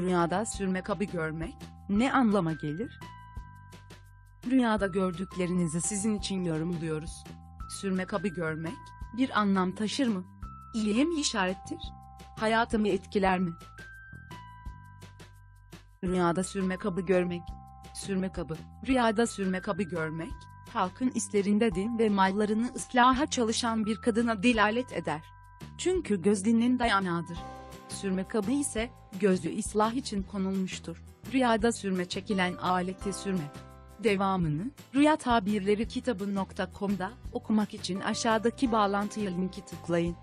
Rüyada sürme kabı görmek ne anlama gelir? Rüyada gördüklerinizi sizin için yorumluyoruz. Sürme kabı görmek bir anlam taşır mı? İyiye mi işarettir? Hayatımı etkiler mi? Rüyada sürme kabı görmek. Sürme kabı. Rüyada sürme kabı görmek, halkın islerinde din ve mallarını ıslaha çalışan bir kadına delalet eder. Çünkü göz dinin dayanağıdır. Sürme kabı ise, gözü ıslah için konulmuştur. Rüyada sürme çekilen aleti sürme. Devamını, Rüya Tabirleri kitabı.com'da okumak için aşağıdaki bağlantıya linki tıklayın.